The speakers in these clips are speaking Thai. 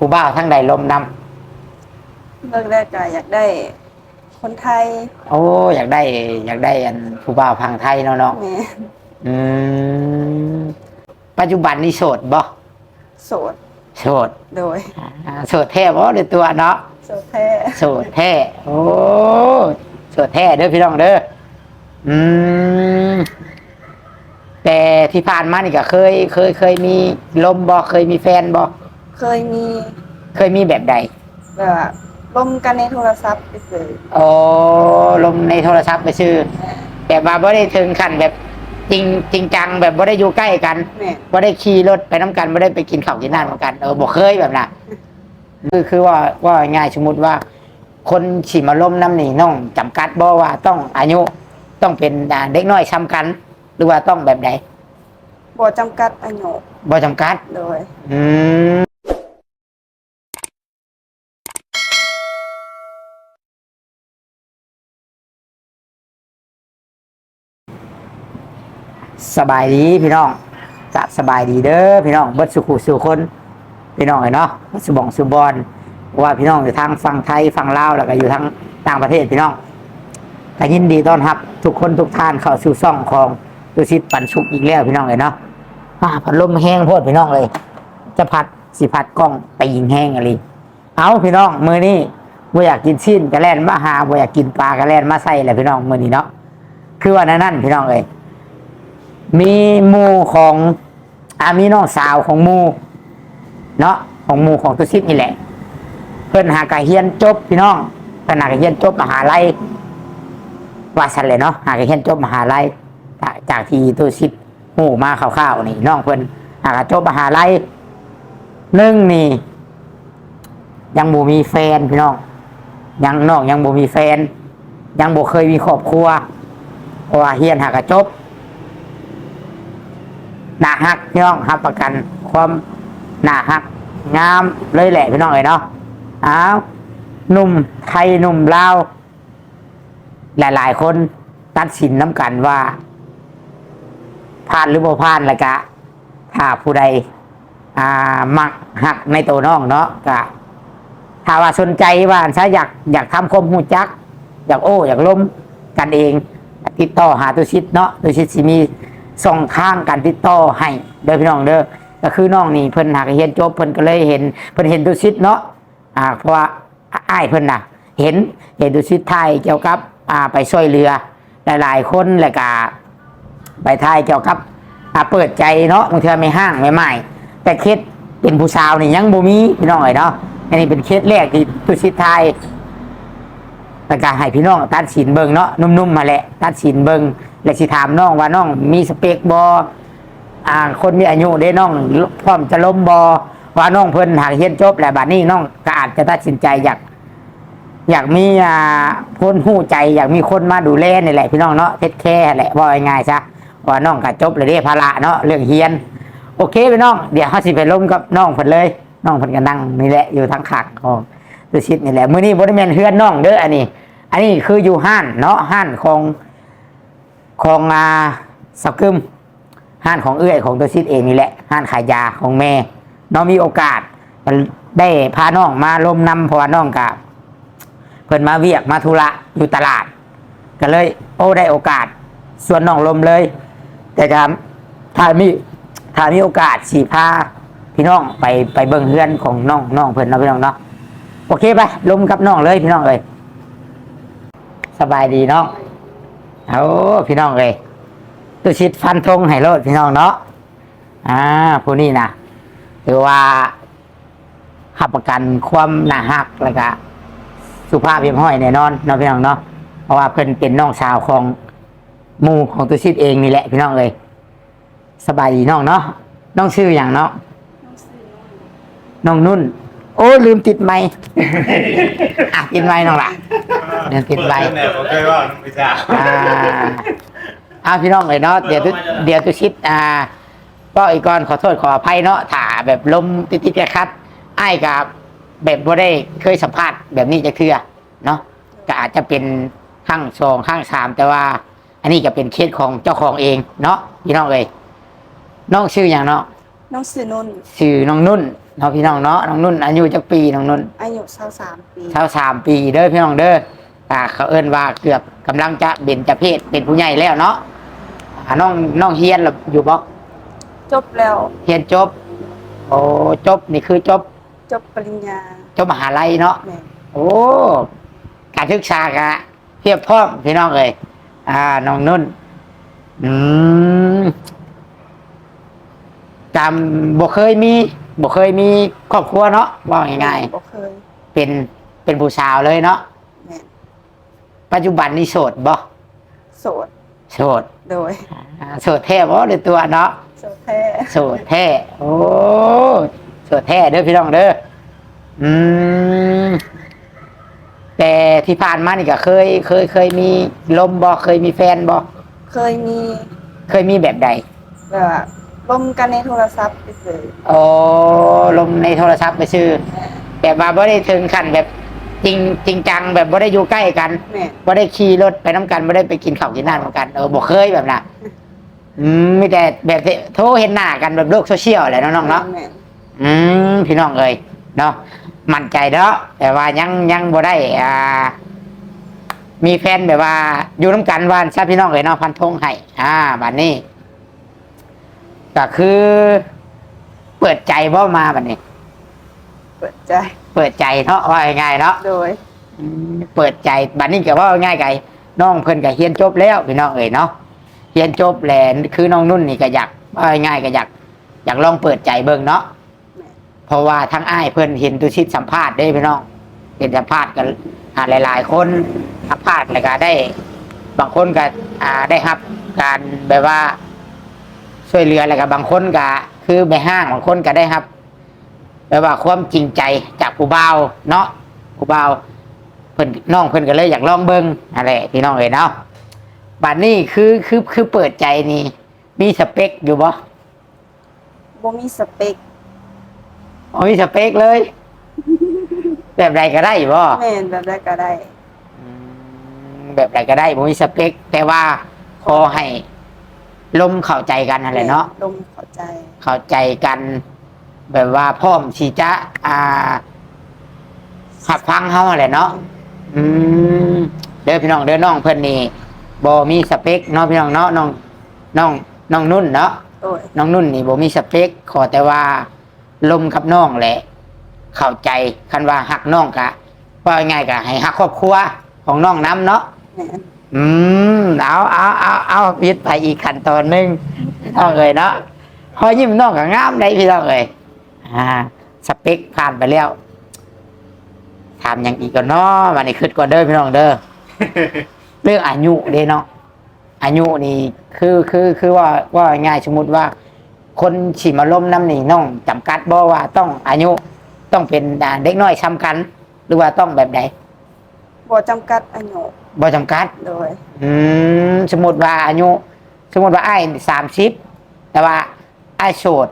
ผู้บ่าวทั้งใดลมนเลิกแรกก็อยากได้ คนไทยำโอ้อยากได้ อยากได้อันผู้บ่าวพังไทยเนาะเนาะแม่อืมปัจจุบันนี่โสดบ่โสดโสดโดยอ่าโสดแท้บ่ในตัวเนาะโสดแท้โสดแท้โอ้โสดแท้เด้อพี่น้องเด้ออืมแต่ที่ผ่านมานี่ก็เคย เคยเคยมีลมบ่เคยมีแฟนบ่ เคยมีเคยมีแบบใดแบบว่าลมกันในโทรศัพท์ไปซื้อโอ้ลมในโทรศัพท์ไปซื้อแบบว่าบ่ได้ถึงขั้นแบบจริงจริงจังแบบบ่ได้อยู่ใกล้กันแม่บ่ได้ขี่รถไปน้ำกันบ่ได้ไปกินข้าวกินน้ำเหมือนกันเออบ่เคยแบบน่ะคือคือว่าว่าง่ายสมมติว่า คนฉีมาล้มน้ำนี่น้องจำกัดบ่ว่าต้องอายุต้องเป็นอ่าเด็กน้อยซ้ำกัน หรือว่าต้องแบบใดบ่จำกัดอายุบ่จำกัดโดยอืม สบายดีพี่น้องจะสบายดีเด้อพี่น้องเบิดสุขุสุคนพี่น้องเอ้ยเนาะสุบองสุบอลว่าพี่น้องอยู่ทางฝั่งไทยฝั่งลาวแล้วก็อยู่ทางต่างประเทศพี่น้องก็ยินดีต้อนรับ ทุกคนทุกท่านเข้าสู่ซ่องของดูสิปันสุกอีกแล้วพี่น้องเลยเนาะพัดลมแห้งโพดพี่น้องเลย จะพัดสิพัดกล้องตีงแห้งอะไรเอาพี่น้องมือนี้บ่อยากกินชิ้นกระแล่นมาหาบ่อยากกินปลากระแล่นมาใส่แหละพี่น้องมือนี้เนาะคือว่านั่นนั่นพี่น้องเลย มีหมูของอามีน้องสาวของหมูเนาะของหมูของตุซิดนี่แหละ เพิ่นหากะเฮียนจบพี่น้องเพิ่นหากะเฮียนจบมหาลัยว่าสันเลยเนาะหากะเฮียนจบมหาลัยจากที่ตุซิดหมูมาข่าวๆนี่น้องเพิ่นหากะจบมหาลัยหนึ่งนี่ ยังบ่มีแฟนพี่น้องยังน้องยังบ่มีแฟน ยังบ่เคยมีครอบครัวเพราะว่าเฮียนหากะจบ หนาฮักพี่น้องรับประกันความหนาฮัก งามเลยแหละพี่น้องเอ้ยเนาะอ้าวหนุ่มไทยหนุ่มลาวหลาย ๆ คนตัดสินน้ำกันว่าผ่านหรือบ่ผ่านล้วกะ ถ้าผู้ใดอ่ามักหักในตัวน้องเนาะกะถ้าว่าสนใจว่าถ้าอยากอยากทำคมหูจัก อยากโอ้ อยากล้มกันเอง ติดต่อหาตัวชิดเนาะตัวชิดสิมี ส่องทางการติดต่อให้เด้อพี่น้องเด้อก็คือน้องนี่เพิ่นหากเห็นจบเพิ่นก็เลยเห็นเพิ่นเห็นตัวชิดเนาะอ่าเพราะว่าอ้ายเพิ่นน่ะ เห็นเห็นตัวชิดไทยเกี่ยวกับอ่าไปช่วยเรือ หลายๆ คนแล้วก็ไปไทยเกี่ยวกับอ่าเปิดใจเนาะบางทีไม่ห้างไม่ไม่แต่เคสเป็นผู้สาวนี่ยังบ่มีพี่น้องเอ๋ยเนาะอันนี้เป็นเคสแรกที่ตัวชิดไทยแล้วก็ให้พี่น้องตัดสินเบิงเนาะนุ่มๆมาแหละตัดสินเบิง และสิถามน้องว่าน้องมีสเปคบออ่าคนมีอายุได้น้องพร้อมจะล้มบอว่าน้องเพิ่นหากเรียนจบแล้วบัดนี้น้องก็อาจจะตัดสินใจอยากอยากมีอ่าคนหู้ใจ อยากมีคนมาดูแลนี่แหละพี่น้องเนาะเทคแค่แหละว่าง่ายๆซะว่าน้องก็จบเลยเด้ภาระเนาะเรื่องเฮียน โอเคพี่น้องเดี๋ยวเขาสิไปล้มกับน้องเพิ่นเลย น้องเพิ่นก็นั่งนี่แหละอยู่ทางขางของตัวชิดนี่แหละมื้อนี้บ่ได้แม่นเฮือนน้องเด้ออันนี้ อันนี้คืออยู่ห้านเนาะห้านของ ของอาสกึมห้านของเอื้อยของตัวชิดเองนี่แหละห้านขายยาของแม่น้องมีโอกาสได้พาน้องมาลมนำเพราะว่าน้องกับเพิ่นมาเวียกมาธุระอยู่ตลาด ก็เลย โอ้ได้โอกาสส่วนน้องลมเลย แต่ก็ถ้ามีถ้ามีโอกาสสีพาพี่น้องไปไปเบิ่งเฮือนของน้องน้องเพิ่นเนาะพี่น้องเนาะโอเคไปลมกับน้องเลยพี่น้องเลยสบายดีเนาะ เอาพี่น้องเลยตุชิดฟันธงให้โลดพี่น้องเนาะอ่าผู้นี้นะถือว่าขับประกันความหนาหักแล้วก็สุภาพเพียงห้อยแน่นอนเนาะพี่น้องเนาะเพราะว่าเพิ่นเป็นน้องสาวของมู่ของตุชิดเองนี่แหละพี่น้องเลยสบายดีน้องเนาะน้องชื่ออย่างเนาะน้องนุ่น โอ้ลืมติดไม้อะติดไม้น้องล่ะเดี๋ยวติดไว้เนี่ยผมเคยว่าน้องพิชาอ่าเอาพี่น้องเลยเนาะเดี๋ยวตุเดี๋ยวตุชิดอ่าก็อีกก่อนขอโทษขออภัยเนาะถ้าแบบลมติดติดๆคัดไอ้ายกับแบบบ่ได้เคยสัมภาษณ์แบบนี้จะเทื่อเนาะก็อาจจะเป็นข้างสองข้างสามแต่ว่า อันนี้ก็เป็นเคสของเจ้าของเองเนาะพี่น้องเลยน้องชื่ออย่างเนาะน้องสื่อนุ่นชื่อน้องนุ่น เนาะพี่น้องเนาะน้องนุ่นอายุจักปีน้องนุ่นอายุ23ปี เท่าสามปีเด้อพี่น้องเด้ออ่าเขาเอิ้นว่าเกือบกำลังจะเบญจเพศเป็นผู้ใหญ่แล้วเนาะอ่าน้องน้องเฮียนล่ะอยู่บ่จบแล้วเฮียนจบโอ้จบนี่คือจบจบปริญญาจบมหาลัยเนาะ แม่นโอ้ การศึกษากะเพียบพร้อมพี่น้องเอ้ยอ่า น้องนุ่น อืมจำบ่เคยมี บ่เคยมีครอบครัวเนาะว่าง่ายบ่เคยๆเป็นเป็นผู้สาวเลยเนาะแม่นปัจจุบันนี่โสดบ่โสดโสดโดยอ่าโสดแท้บ่ในตัวเนาะ โสดแท้โสดแท้ โอ้โสดแท้เด้อพี่น้องเด้อ อืม แต่ที่ผ่านมานี่ก็เคย เคย เคยมีลมบ่เคยมีแฟนบ่เคยมีเคยมีแบบใดแบบว่า ร่วมกันในโทรศัพท์ไปซื้อโอ้ลมในโทรศัพท์ไปซื้อแบบว่าบ่ได้ถึงขั้นแบบจริงจริงจังแบบบ่ได้อยู่ใกล้กันแม่นบ่ได้ขี่รถไปน้ำกันบ่ได้ไปกินข้าวกินน้ำเหมือนกันเออบ่เคยแบบน่ะอืมมีแต่แบบที่โทรเห็นหน้ากันแบบโลกโซเชียลแหละน้องๆเนาะแม่นอืมพี่น้องเอ้ยเนาะมั่นใจเนาะแต่ว่ายังยังบ่ได้อ่า มีแฟนแบบว่า อยู่น้ำกันวาอันซะพี่น้องเอ้ยเนาะพันธงให้อ่าบัดนี้ ก็คือ เปิดใจบ่มาบัดนี้ เปิดใจ เปิดใจเนาะว่าง่ายๆเนาะโดย อืมเปิดใจบัดนี้ก็ว่าง่ายไกน้องเพิ่นก็เรียนจบแล้วพี่น้องเอ้ยเนาะเรียนจบแล้วคือน้องนุ่นนี่ก็อยากว่าง่ายๆก็อยาก อยากลองเปิดใจเบิ่งเนาะแม่นเพราะว่าทั้งอ้ายเพื่อนเห็นตุชิตสัมภาษณ์ได้พี่น้องเห็นสัมภาษณ์กันอ่าหลาย ๆ คนสัมภาษณ์แล้วก็ได้ บางคนก็อ่าได้รับ การแบบว่า ช่วยเหลือแล้วก็บางคนก็คือไปห้างบางคนก็ได้รับแบบว่าความจริงใจจากผู้บ่าวเนาะผู้บ่าวเพิ่นน้องเพิ่นก็เลยอยากลองเบิ่งอะไรพี่น้องเอ้ยเนาะบัดนี้คือคือคือเปิดใจนี่ มีสเปคอยู่บ่บ่มีสเปคอ๋อมีสเปคเลย แบบใดก็ได้บ่แม่นแบบใดก็ได้อืมแบบใดก็ได้บ่มีสเปคแต่ว่าขอให้ ลมเข้าใจกันนั่นแหละเนาะลมเข้าใจ เข้าใจกัน แบบว่าพร้อมที่จะอ่าหับฟังเฮาอะไรเนาะอืมเด้อพี่น้องเด้อน้องเพิ่นนี่บ่มีสเปคเนาะพี่น้องเนาะน้องน้องน้องนุ่นเนาะโดยน้องนุ่นนี่บ่มีสเปคขอแต่ว่าลมกับน้องแหละ เข้าใจคันว่าหักน้องกะว่าง่ายๆกะให้หักครอบครัวของน้องน้ำเนาะแม่น อืมเอาเอาเอาเอาพิดไปอีกขั้นตอนหนึงน้องเอ้ยเนาะพอยิ้มน้องก็งามได้พี่น้องเอ้ยอ่า สเปคผ่านไปแล้วถามอย่างอีกก่อนเนาะวันนี้คืดก่อนเด้อพี่น้องเด้อเรื่องอายุเด้เนาะอายุนี่คือคือคือว่าว่าง่ายสมมติว่า คนฉีมาล้มน้ำนี่น้องจำกัดบ่ว่าต้องอายุต้องเป็นอ่าเด็กน้อยซ้ำกัน หรือว่าต้องแบบใด บ่จำกัดอายุบ่จำกัด โดย อืมสมมติว่าอายุ สมมติว่าไอ้สามสิบแต่ว่าไอ้ายโสด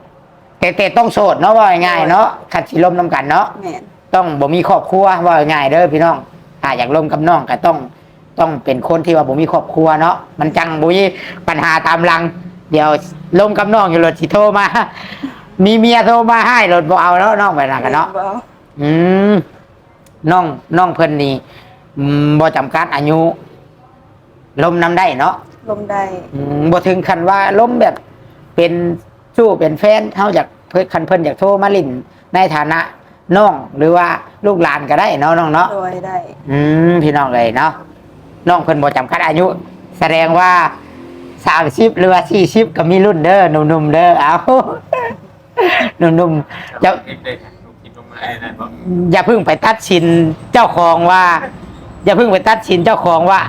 แต่แต่ต้องโสดเนาะว่าง่ายๆเนาะขัดสิล้มน้ำกันเนาะ แม่นต้องบ่มีครอบครัวว่าง่ายๆเด้อพี่น้องถ้าอยากล้มกับน้องก็ต้อง ต้องเป็นคนที่ว่าบ่มีครอบครัวเนาะมันจังบ่มีปัญหาตามหลัง เดี๋ยวล้มกับน้องอยู่รถสิโทรมา มีเมียโทรมาให้รถบ่เอาแล้วน้องไปนั่นกันเนาะ บ่อืมน้องน้องเพิ่นนี่ อืมบ่จำกัดอายุล้มน้ำได้เนาะลมได้อืมบ่ถึงขั้นว่าล้มแบบเป็นสู้เป็นแฟนเท่าจากเพิ่นคันเพิ่นอยากโทรมาลิ่นในฐานะน้องหรือว่าลูกหลานก็ได้เนาะน้องเนาะ โดยได้อืมพี่น้องเลยเนาะน้องเพิ่นบ่จำกัดอายุ แสดงว่าสามสิบหรือว่าสี่สิบก็มีรุ่นเด้อหนุ่มๆเด้อเอาหนุ่มๆจะ คลิปเลยค่ะลงคลิปลงมาได้นะบอกอย่าเพิ่งไปตัดสินเจ้าของว่า อย่าเพิ่งไปตัดสินเจ้าของว่า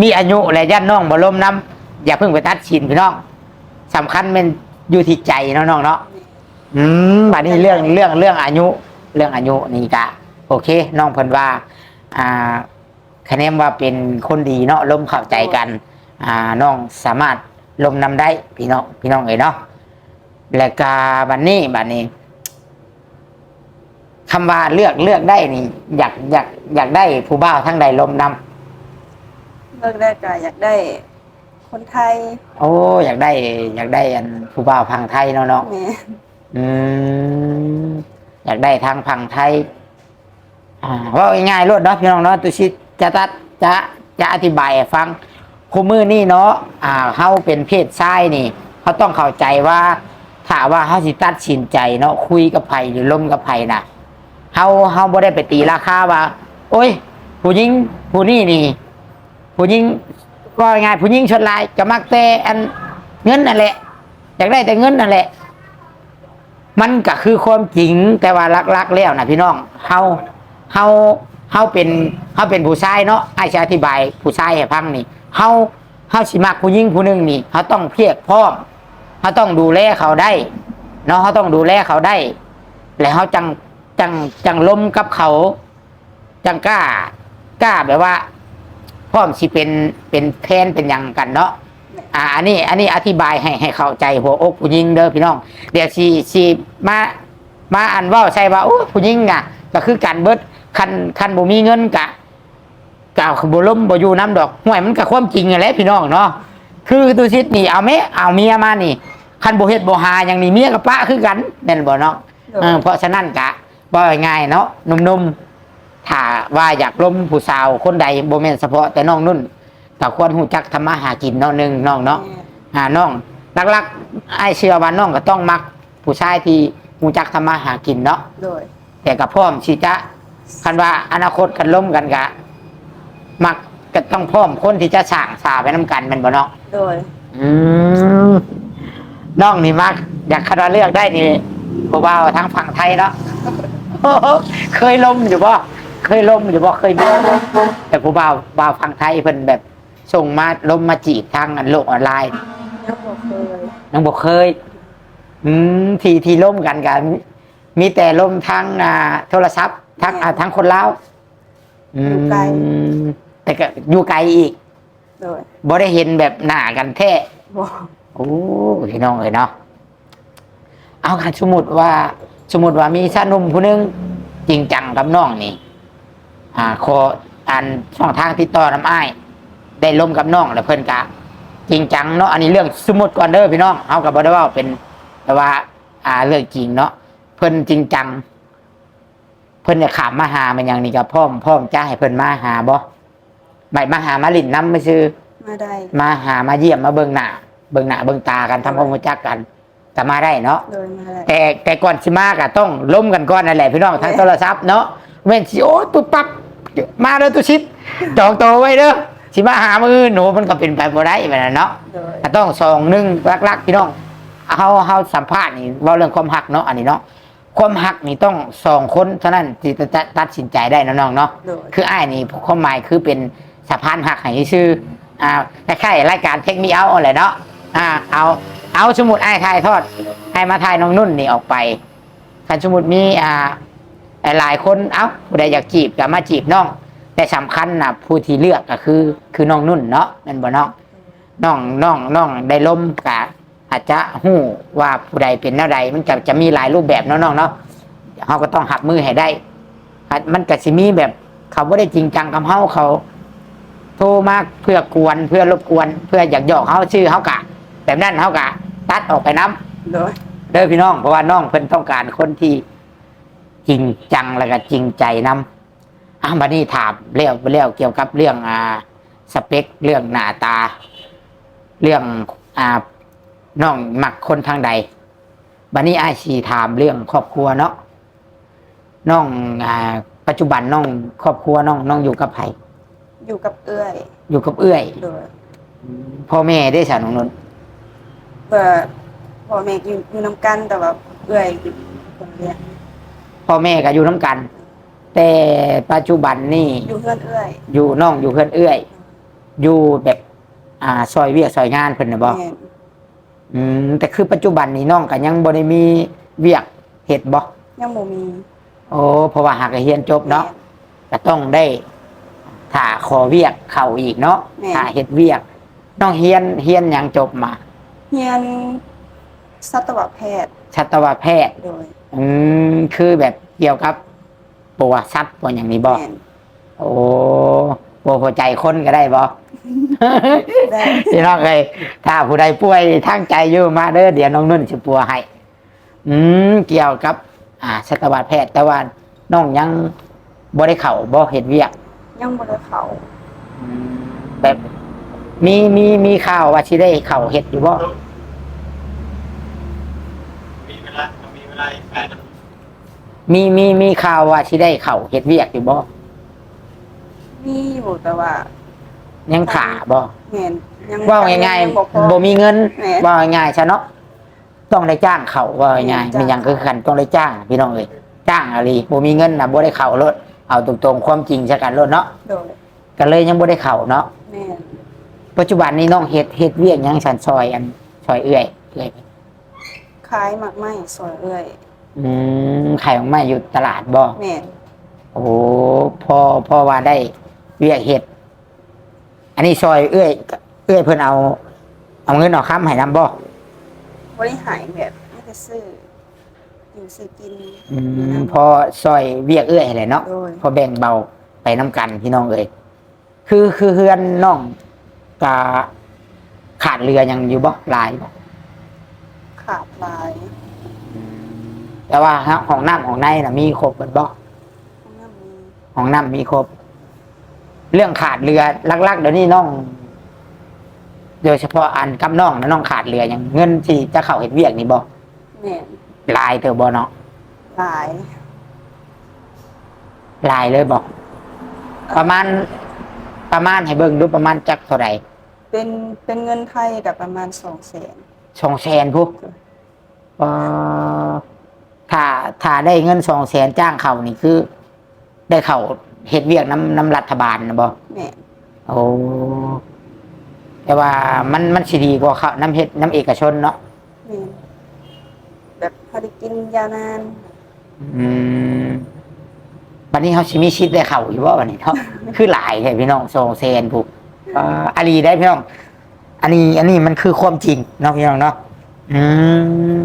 มีอายุและย่านน้องบ่ล้มน้ำอย่าเพิ่งไปตัดสินพี่น้องสำคัญมันอยู่ที่ใจเนาะน้องเนาะอืมบัดนี้เรื่องเรื่องเรื่องอายุ เรื่องอายุนี่กะ โอเค น้องเพิ่นว่า อ่าคะแนนว่าเป็นคนดีเนาะล้มเข้าใจกัน อ่าน้องสามารถลมนำได้พี่น้องพี่น้องเอ๋ยเนาะแล้วก็บัดนี้บัดนี้ คำว่าเลือกเลือกได้นี่ อยากอยากอยากได้ผู้บ่าวทั้งใดลมนำเลิกแรกก็อยากได้ คนไทยโอ้อยากได้ อยากได้อันผู้บ่าวพังไทยเนาะเนาะแม่นอืมอยากได้ทางพังไทย อ่าเว่าง่ายๆรวดเนาะพี่น้องเนาะตุชิตจะตัดจะจะอธิบายให้ฟังคู่มือนี่เนาะอ่าเฮาเป็นเพศชายนี่เขาต้องเข้าใจว่าถ้าว่าเฮาสิตัดสินใจเนาะคุยกับไผหรือล้มกับไผน่ะ เฮาเฮาบ่ได้ไปตีราคาว่า โอ้ย ผู้หญิงผู้นี่นี่ ผู้หญิงว่าง่ายผู้หญิงชนลายก็มักแต่อันเงินนั่นแหละอยากได้แต่เงินนั่นแหละ มันก็คือความจริงแต่ว่าลักๆแล้วนะพี่น้องเฮาเฮาเฮาเป็นเฮาเป็นผู้ชายเนาะไอ้จะอธิบายผู้ชายให้ฟังนี่เฮาเฮาสิมักผู้หญิงผู้หนึงนี่เฮาต้องเพียรพร้อมเฮาต้องดูแลเขาได้เนาะเฮาต้องดูแลเขาได้ แล้วเฮาจัง จังจังล้มกับเขา จังกล้ากล้าแบบว่าพร้อมสิเป็นเป็นแทนเป็นหยังกันเนาะอ่าอันนี้ อันนี้อธิบายให้ให้เข้าใจหัวอกผู้หญิงเด้อพี่น้อง เดี๋ยวสีสีมามาอันว่าใช่ว่าโอ้ผู้หญิงอะ ก็คือการเบิดคันคันบ่มีเงินกะกะบ่ล้มบ่อยู่น้ำดอกห่วยมันก็ความจริงแหละพี่น้องเนาะคือตุชิดนี่เอาแม่เอาเมียมานี่คันบ่เฮ็ดบ่หาอย่างนี้เมียกับปะคือกันแม่นบ่เนาะเออเพราะฉะนั้นกะ บ่ง่ายๆเนาะหนุ่มๆถ้าว่าอยากล้มผู้สาวคนใดบ่แม่นเฉพาะแต่น้องนุ่นก็ควรฮู้จักทำมาหากินเนาะหนึงน้องเนาะอ่าน้องลักๆไอ้ายเชื่อว่าน้องก็ต้องมัก ผู้ชายที่ฮู้จักทำมาหากินเนาะ โดย แต่ก็พร้อมที่จะคันว่าอนาคตกันล้มกันกะ มักก็ต้องพร้อมคนที่จะสร้างสาไปนํกันแม่นบ่เนาะโดย อืมน้องนี่มัก อยากคณะเลือกได้นี่ผู้บ่าวทั้งฝั่งไทยเนาะ เคยล้มอยู่บ่เคยล้มอยู่บ่เคยมีแต่ผู้บ่าวบ่าวฝั่งไทยเพิ่นแบบส่งมาล้มมาจีบทางอันโลกออนไลน์ยังบ่เคยน้องบ่เคย อืมที่ที่ล้มกันกัน มีแต่ล้มทางอ่าโทรศัพท์ทางอ่าทางคนลาวอืมแต่ก็อยู่ไกลอีกโดยบ่ได้เห็นแบบหน้ากันแท้บ่โอ้พี่น้องเอ้ยเนาะเอาค่ะสมมติว่า สมมติว่ามีชาหนุ่มผู้หนึงจริงจังกับน้องนี่อ่าขออ่านช่องทางติดต่อน้ำอ้ายได้ลมกับน้องแล้วเพิ่นกะจริงจังเนาะอันนี้เรื่องสมมติก่อนเด้อพี่น้องเอากับบ่ได้ว่าเป็นแต่ว่า อ่าเรื่องจริงเนาะเพิ่นจริงจัง เพิ่นจะขามมาหามันอย่างนี้กับพ่อมพ่อมจ้าให้เพิ่นมาหาบ่ไม่มาหามาลินน้ำไม่ซื้อมาได้มาหามาเยี่ยมมาเบิ่งหน้าเบิ่งหน้าเบิ่งตากันทำความรู้จักกัน แต่มาได้เนาะโดยมาได้แต่แต่ก่อนสิมาก็ต้องล้มกันก่อนนั่นแหละพี่น้องทางโทรศัพท์เนาะเว้นสิโอ้ยปุ๊บปั๊บมาเด้อตุชิดจองโตวไว้เด้อสิมาหามือหนูมันก็เป็นไปบ่ได้แบบนั้นเนาะโดยก็ต้องสองหนึ่งรักๆพี่น้องเฮาเฮาสัมภาษณ์นี่เว่าเรื่องความหักเนาะอันนี้เนาะความหักนี่ต้องสองคนเท่านั้นที่จะตัดสินใจได้นะน้องเนาะ โดยคืออ้ายนี่ความหมายคือเป็นสะพานหักให้ชื่ออ่าคล้ายๆรายการเทคนิคเอาอะไรเนาะอ่าเอา เอาสมมุดไอ้ายถ่ายทอดให้มาถ่ายน้องนุ่นนี่ออกไปคันสมมุดมีอ่าหลายคนเอ้าผู้ใดอยากจีบก็มาจีบน้อง แต่สำคัญนะผู้ที่เลือกก็คือ คือน้องนุ่นเนาะนั่นบ่น้องน้องน้องน้องได้ล้มกะอาจจะหู้ว่าผู้ใดเป็นแนวใดมันจะจะมีหลายรูปแบบเนาะน้องเนาะเขาก็ต้องหักมือให้ได้มันก็สิมีแบบเขาไม่ได้จริงจังกับเฮาเขา โทรมาเพื่อกวนเพื่อรบกวน เพื่ออยากหยอกเขาชื่อเขากะ แบบนั้นเขากะ ตัดออกไปน้โดยำเด้อพี่น้องเพราะว่าน้องเพิ่นต้องการคนที่จริงจังแล้วก็จริงใจนำอะบัดนี้ถามเรื่องเรื่องเกี่ยวกับเรื่องอ่าสเปคเรื่องหน้าตา เรื่องอ่าน้องมักคนทางใดบัดนี้ไอายชีถามเรื่องครอบครัวเนาะน้องอ่าปัจจุบันน้องครอบครัวน้องน้องอยู่กับไผอยู่กับเอื้อยอยู่กับเอื้อย โดยพ่อแม่ได้สานองนนท์ เปิดพ่อแม่อยู่อยู่นํกันแต่ว่าเอื้อยอยู่คนเรียนพ่อแม่ก็อยู่น้ำกัน แต่ปัจจุบันนี่อยู่เพื่อนเอื้อยอยู่น้องอยู่เพื่อนเอื้อย อยู่แบบ อ่าซอยเวียกซอยงานเพิ่นนะบ่แม่นอืมแต่คือปัจจุบันนี้น้องก็ยังบ่ได้มีเวียกเฮ็ดบ่ยังบ่มีโอ้เพราะว่าหากเรียนจบเนาะ ก็ต้องได้ถ้าขอเวียกเข้าอีกเนาะถ้าเฮ็ดเวียกน้องเฮียนเฮียนหยังจบมา เรียนสัตวแพทย์สัตวแพทย์ โดยอืมคือแบบเกี่ยวกับปวดซัดปวดอย่างนี้บ่แม่นโอ้ปวดหัวใจคนก็ได้บ่ ได้พี่น้องเลยถ้าผู้ใดป่วยทางใจอยู่มาเด้อเดี๋ยวน้องนุ่นสิปัวให้อืมเกี่ยวกับ อ่าสัตวแพทย์ แต่ว่าน้องยังบ่ได้เข้าบ่เฮ็ดเวียกยังบ่ได้เขา แบบ มีมีมีข่าวว่าสิได้เข้าเฮ็ดอยู่บ่มีเวลามีเวลาอีกแปดนาทีมีมีมีข่าวว่าสิได้เข้าเฮ็ดเวียกอยู่บ่มีอยู่แต่ว่ายังถ่าบ่แม่นยังว่าง่ายงบ่พอ ๆบ่มีเงินแหม่ว่าง่ายๆซะเนาะต้องได้จ้างเขาว่าง่ายๆจ้างมีหยังคือกันต้องได้จ้างพี่น้องเอ้ยจ้างอะไรบ่มีเงินน่ะบ่ได้เข้ารถเอาตรงๆความจริงซะกันรถเนาะโดยก็เลยยังบ่ได้เข้าเนาะ แม่น ปัจจุบันนี้น้องเฮ็ดเฮ็ดเวียกหยังสันซอยอันซอยเอื้อยเอื้อยขายหมากไม้ซอยเอื้อยอืมขายของมาอยู่ตลาดบ่แม่นโอ้พอพอว่าได้เวียกเฮ็ด อันนี้ซอยเอื้อยเอื้อยเพิ่นเอา เอาเงินเอาค้ำให้นำบ่บ่ได้หายแบบไม่ได้ซื้ออยู่ซื้อกินอืมพอซอยเวียกเอื้อยแหละเนาะ โดยพอแบ่งเบาไปน้ำกันพี่น้องเอ้ยคือคือเฮือนน้อง กะขาดเรือยังอยู่บ่หลายบ่ขาดหลายแต่ว่าฮะของน้ำของในน่ะมีครบเบิดบ่ห้องน้ำมีของน้ำมีครบ เรื่องขาดเรือลักๆเดี๋ยวนี้น้อง โดยเฉพาะอันกับน้องนะน้องขาดเรืออย่างเงินที่จะเข้าเห็ดเวียกนี่บ่แม่นลายเตอบ่เนาะหลายลายเลยบ่ประมาณประมาณให้เบิ่งดูประมาณจักเท่าไหร่ เป็นเป็นเงินไทยกับประมาณ200,000สองแสนพุเอ่อถ้าถ้าได้เงินสองแสนจ้างเขานี่คือ ได้เขาเฮ็ดเวียกน้ำน้ำรัฐบาลนะบ่แม่นโอ้แต่ว่ามันมันสิดีกว่าเขาน้ำเฮ็ดน้ำเอกชนเนาะแม่นแบบพอได้กินยาวนาน อืมวันนี้เขาชิมีชิดได้เข่าอยู่ว่าวันนี้เนาะคือหลายแค่พี่น้องโซเซนผูก อ่าอาลีได้พี่น้อง อันนี้ อันนี้มันคือความจริงเนาะพี่น้องเนาะอืม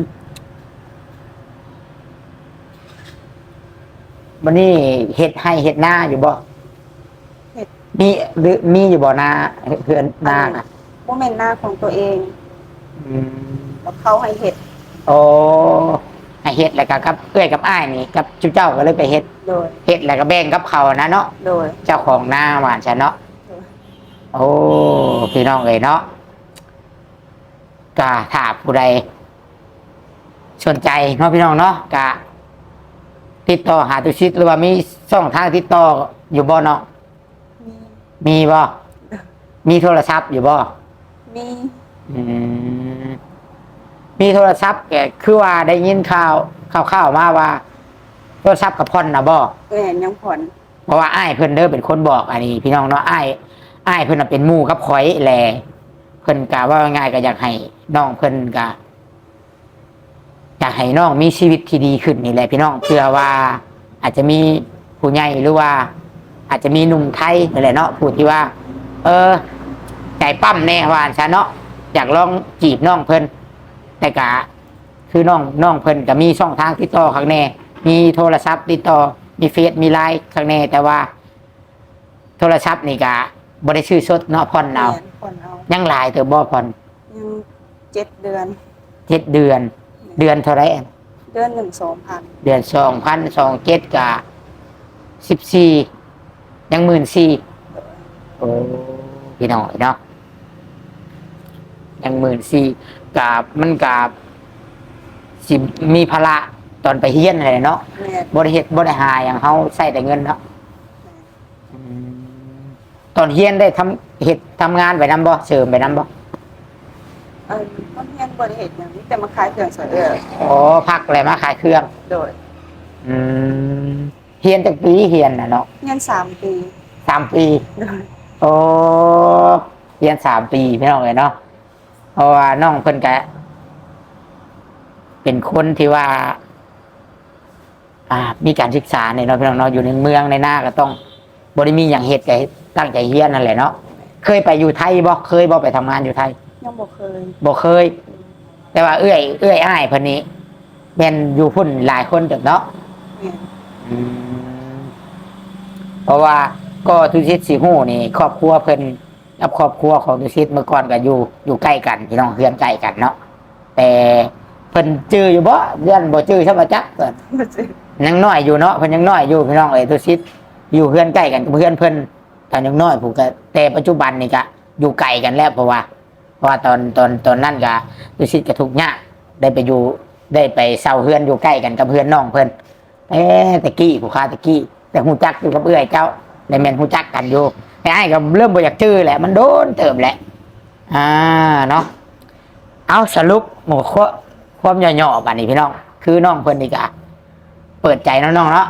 วันนี้เห็ดให้เห็ดหน้าอยู่บ่เฮ็ด มีหรือมีอยู่บ่หน้าเพื่อนหน้าน่ะบ่แม่นหน้าของตัวเองอืม แล้วเขาให้เฮ็ดโอ้ให้เห็ดแล้วก็กับเอ้อยกับอ้ายนี่กับจุเจ้าก็เลยไปเห็ดโดยเห็ดแล้วก็แบ่งกับเขานะเนาะโดย เจ้าของหน้าหวานฉันเนาะ โดยโอ้ พี่น้องเอ๋ยเนาะกะถ้าผู้ใดสนใจเนาะพี่น้องเนาะกะติดต่อหาตุชิตหรือว่ามีช่องทางติดต่ออยู่บ่เนาะมีมีบ่มีโทรศัพท์อยู่บ่มีอืมมีโทรศัพท์แกคือว่าได้ยินข่าวข่าวๆมาว่า โทรศัพท์กับพ่อนนะบ่แม่นยังผ่อนเพราะว่าอ้ายเพิ่นเด้อเป็นคนบอก อันนี้ พี่น้องเนาะอ้าย อ้ายเพิ่นน่ะเป็นหมู่กับข่อยแหละเพิ่นกะว่าง่ายก็อยากให้น้องเพิ่นกะอยากให้น้องมีชีวิตที่ดีขึ้นนี่แหละพี่น้องเพื่อว่าอาจจะมีผู้ใหญ่หรือว่า อาจจะมีหนุ่มไทยนี่แหละเนาะผู้ที่ว่า เออใจปั้มแน่ว่าซะเนาะอยากลองจีบน้องเพิ่นแต่กะคือน้องน้องเพิ่นก็มีช่องทางติดต่อข้างแน่ มีโทรศัพท์ติดต่อ มีเฟซมีไลน์ข้างแน่ แต่ว่า โทรศัพท์นี่กะ บ่ได้ชื่อสดเนาะผ่อนเอาแม่นผ่อนเอายังหลายเตอบ่ผ่อนยังเจ็ดเดือน เจ็ดเดือน เดือนเท่าไหรอะเดือนหนึ่งสองพันเดือนสองพันสองเจ็ดกะสิบสี่ยังหมื่นสี่โอ้พี่น้อยเนาะยังหมื่นสี่กับมันกับสิมีภาระตอนไปเฮียนอะไรเนาะ แม่นบริเหตุบริหารอย่างเขาใส่แต่เงินเนาะอืม ตอนเฮียนได้ทำเห็ดทำงานไปนำบ่เสริมไปนำบ่เออต้นเฮียนบริเหตุอย่างนี้แต่มาขายเครื่องเสือเอออ๋อพักอะไรมาขายเครื่อง โดยอืมเฮียนจากปีเฮียนนะเนาะเฮียนสามปีสามปี โดยโอ้เรียนสามปีพี่น้องเลยเนาะเพราะว่าน้องเพิ่นกะเป็นคนที่ว่า อ่า มีการศึกษาในเนาะพี่น้องเนาะอยู่ในเมืองในหน้าก็ต้องบริมีอย่างเหตุก็ ตั้งใจเฮียนนั่นแหละเนาะเคยไปอยู่ไทยบ่เคยบ่ไปทำงานอยู่ไทยยังบ่เคยบ่เคย แต่ว่าเอื้อย เอื้อยอ้ายเพิ่นนี้แม่นอยู่พุ่นหลายคนจังเนาะแม่นอืมเพราะว่าก็ทุชิตสีหูนี่ ครอบครัวเพิ่นกับครอบครัวของทุชิตเมื่อก่อนก็อยู่อยู่ใกล้กันพี่น้องเพื่อนใกล้กันเนาะแต่เพิ่นจื้ออยู่บ่เรียนบ่จื้อใช่ป่ะจ๊ะเพิ่นบ่ซื้อยังน้อยอยู่เนาะเพิ่นยังน้อยอยู่พี่น้องเอ้ยตัวชิดอยู่เพื่อนใกล้กันกับเพื่อนเพิ่น ตอนยังน้อยผมก็แต่ปัจจุบันนี่ก็อยู่ไกลกันแล้วเพราะว่า เพราะว่าตอนตอนตอนนั้นก็ตัวชิดก็ทุกข์ยากได้ไปอยู่ได้ไปเซาเพื่อนอยู่ใกล้กันกับเพื่อนน้องเพิ่นเอ๊ะตะกี้ผู้ค้าตะกี้ แต่หูจักอยู่กับเอื้อยเจ้าในแม่นหูจักกันอยู่ไอ้ไอ้ก็เริ่มบ่อยากจื้อแหละมันโดนเติมแหละอ่าเนาะเอาสรุปหมดข้อความย่อๆบัดนี้พี่น้อง คือน้องเพิ่นนี่ก็เปิดใจเนาะน้องเนาะ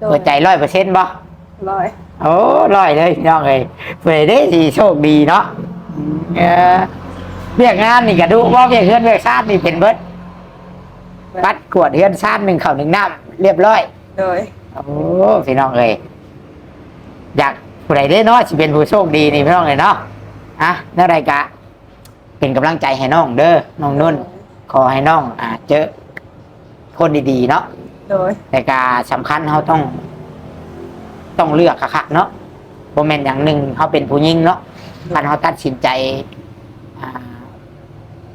โดเปิยดใจร้อยเปอร์เซ็นต์บ่ร้อย โอ้ร้อยเลยพี่น้องเอ้ยเปิดได้สิโชคดีเนาะเออเรียกงานนี่ก็ดูว่าเรียกเฮือนเรียกชาตินี่เป็นเบิดปัดกวดเฮือนชาติหนึ่งเข่าวหนึ่งน้ำเรียบร้อย โดยโอ้พี่น้องเอ้ยอยากผู้ใดได้เนาะสิเป็นผู้โชคดีนี่พี่น้องเลยเนาะอะนั่นไรกะ เป็นกำลังใจให้น้องเด้อน้องนุ่น ขอให้น้องอ่าเจอคนดีๆเนาะโดยแต่กาสำคัญเขาต้อง ต้องเลือกคักๆเนาะโมเมนต์อย่างหนึ่งเขาเป็นผู้หญิงเนาะคันเขาตัดสินใจ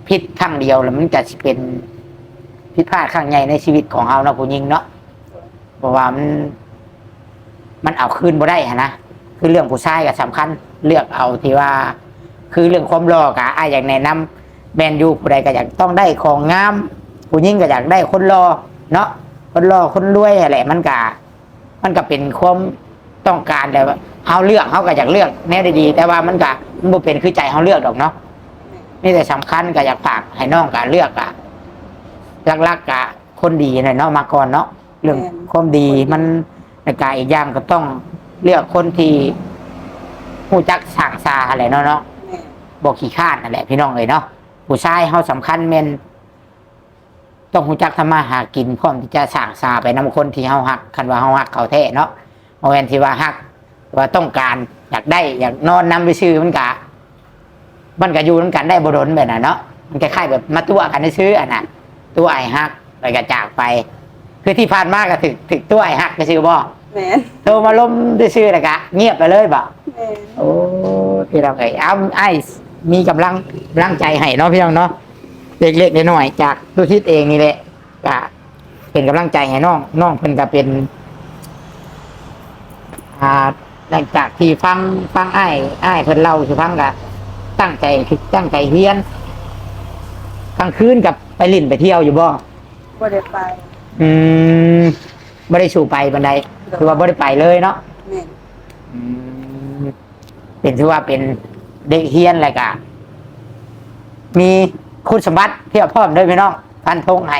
ผิดครั้งเดียวแล้วมันจะเป็นผิดพลาดครั้งใหญ่ในชีวิตของเขาเนาะผู้หญิงเนาะเพราะว่ามันมันเอาคืนบ่ได้นะคือเรื่องผู้ชายก็สำคัญเลือกเอาที่ว่า คือเรื่องความรอกะอ้ายอยากแนะนำแมนยูผู้ใดก็อยากต้องได้ของงาม ผู้หญิงก็อยากได้คนรอเนาะคนรอคนรวยอะไรมันก็มันก็เป็นความ ต้องการแต่ว่าเขาเลือกเขาก็อยากเลือกแน่ได้ดีแต่ว่ามันก็มันบ่เป็นคือใจเขาเลือกดอกเนาะนี่แต่สำคัญก็อยากฝากให้น้องก็เลือกอะลักๆกะคนดีหน่อยเนาะมาก่อนเนาะเรื่องความดีมันในกายอีกอย่างก็ต้องเลือกคนที่หูจักสั่งซาอะไรเนาะเนาะแม่บอกขี้ข้านนั่นแหละพี่น้องเลยเนาะผู้ชายเขาสำคัญเมนต้องหูจักทำมาหากินพร้อมที่จะสั่งซาไปนำคนที่เฮาหัก คันว่าเฮาหักเขาแท้เนาะ โมเมนที่ว่าหัก ว่าต้องการอยากได้อยากนอนนำไปซื้อมันกะ มันก็อยู่นำกันได้บดนแบบน่ะเนาะมันคล้ายๆแบบมาตัวกันได้ซื้ออะนะตัวไอ้หักไปกระจากไป คือที่ผ่านมาก็ถึกถึกตัวไอ้หักไปซื้อบ่แม่นโทรมาล้มได้ซื้อแล้วกะ เงียบไปเลยบ่แม่นโอ้พี่น้องเอ้ยเอาไอ้มีกำลังกำลังใจให้เนาะพี่น้องเนาะเล็กๆน้อยๆจากทุทิศเองนี่แหละก็เป็นกำลังใจให้น้องน้องเพิ่นก็เป็น อ่าหลังจากที่ฟังฟังไอ้ไอ้ายเพิ่นเล่าสิฟังก็ตั้งใจตั้งใจเฮียนกลางคืนกับไปลิ่นไปเที่ยวอยู่บ่บ่ได้ไปอืมไม่ได้สู่ไปบันไดคือว่าไม่ได้ไปเลยเนาะแม่นอืมเป็นถือว่าเป็นเด็กเฮียนอะไรกะมีคุณสมบัติเพียบพร้อมด้วยพี่น้องฟันธงให้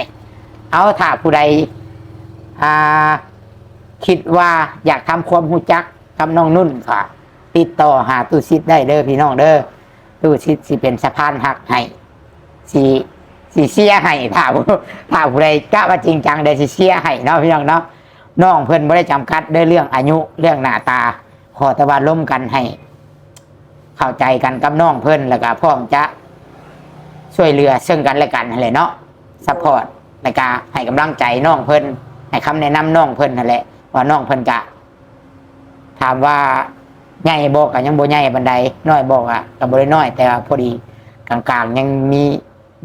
เอาถ้าผู้ใดอ่า คิดว่าอยากทำความหูจักกับน้องนุ่นค่ะ ติดต่อหาตู้ซิดได้เด้อพี่น้องเด้อตู้ซิดสิเป็นสะพานหักให้สีสีเสียให้ถ้าผู้ถ้าผู้ใดกล้าว่าจริงจังได้สิเสียให้เนาะพี่น้องเนาะน้องเพิ่อนไม่ได้จำกัดด้วยเรื่องอายุเรื่องหน้าตาขอต่ว่าร่วมกันให้ เข้าใจกันกับน้องเพิ่อนแล้วก็พร้อมจะช่วยเหลือซึ่งกันและกันนั่นแหละเนาะซัพพอร์ตแล้วก็ให้กำลังใจน้องเพิ่อนให้คำแนะนำน้องเพิ่อนนั่นแหละ ว่าน้องเพิ่นกะ ถามว่าใหญ่บอกกับยังบ่ใหญ่บันไดน้อยบอกอะกับบ่ได้น้อย แต่ว่าพอดีกลางๆยังมี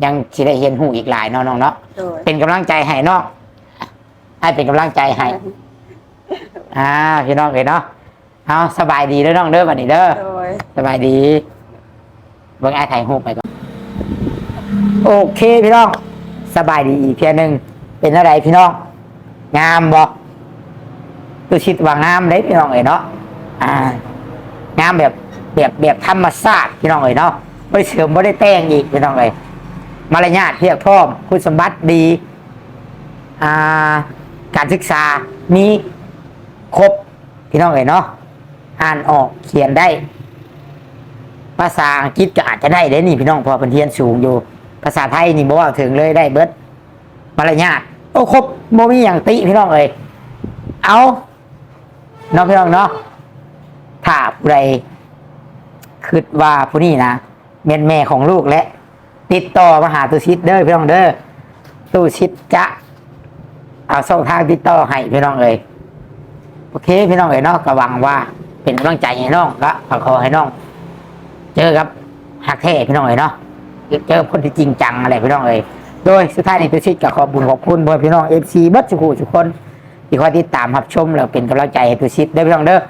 ยังสิได้เห็นหูอีกหลายเนาะน้องเนาะโดยเป็นกำลังใจให้น้องให้เป็นกำลังใจให้อ่าพี่น้องเลยเนาะเอาสบายดีเด้อน้องเด้อบัดนี้เด้อ โดย สบายดี เบิ่งไอ้ายถ่ายรูปไปก่อน โอเคพี่น้อง สบายดีอีกเพียหนึ่ง เป็นอะไรพี่น้อง งามบ่ ตัวชิดว่างามเลยพี่น้องเอ๋ยเนาะอ่างามแบบแบบแบบธรรมชาติพี่น้องเอ๋ยเนาะไม่เสริมไม่ได้แต่งอีกพี่น้องเอ๋ยมารยาทเพียบพร้อม คุณสมบัติดี อ่า การศึกษามีครบพี่น้องเอ๋ยเนาะอ่านออกเขียนได้ ภาษาอังกฤษก็อาจจะได้เด้นี่พี่น้องเพอเป็นเทียนสูงอยู่ ภาษาไทยนี่บอกว่าถึงเลยได้เบิดมารยาทโอ้ครบโมมีอย่างติพี่น้องเอ้ยเอา เนาะพี่น้องเนาะถ้าผู้ใดคิดว่าผู้นี้นะเม่นแม่ของลูกและ ติดต่อมาหาตู้ชิดเด้อพี่น้องเด้อตู้ชิดจะเอาช่องทางติดต่อให้พี่น้องเอ้ยโอเค พี่น้องเอ้ยเนาะก็หวังว่าเป็นกำลังใจให้น้องก็ขอขอให้น้อง เจอกับหักแท้พี่น้องเอ้ยเนาะเจอคนที่จริงจังอะไรพี่น้องเอ้ยโดยสุดท้ายนี้ตุชิตกับขอบุญขอบคุณพ่อพี่น้องเอฟซีบัดสุขุทุกคน ที่คอยติดตามรับชมแล้วเป็นกำลังใจให้ตุชิตได้อพี่น้องเด้อ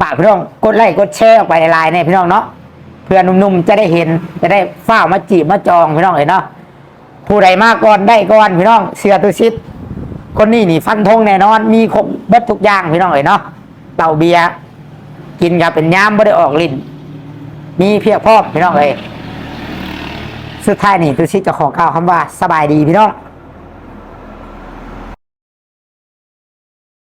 ฝากพี่น้องกดไลค์กดแชร์ออกไปในไลน์เนี่ยพี่น้องเนาะเพื่อนหนุ่มๆจะได้เห็นจะได้ฝ้ามาจีบมาจองพี่น้องเห็นเนาะผู้ใดมากก่อนได้ก่อนพี่น้องเสือตุชิตคนนี้นี่ฟันธงแน่นอน มีครบเบิดทุกอย่างพี่น้องเอ๋ยเนาะเต่าเบียร์กินกับเป็นย้ำไม่ได้ออกลิ้นมีเพียงพร้อมพี่น้องเอ๋ยสุดท้ายนี่ตุชิตจะขอกล่าวคำว่าสบายดีพี่น้อง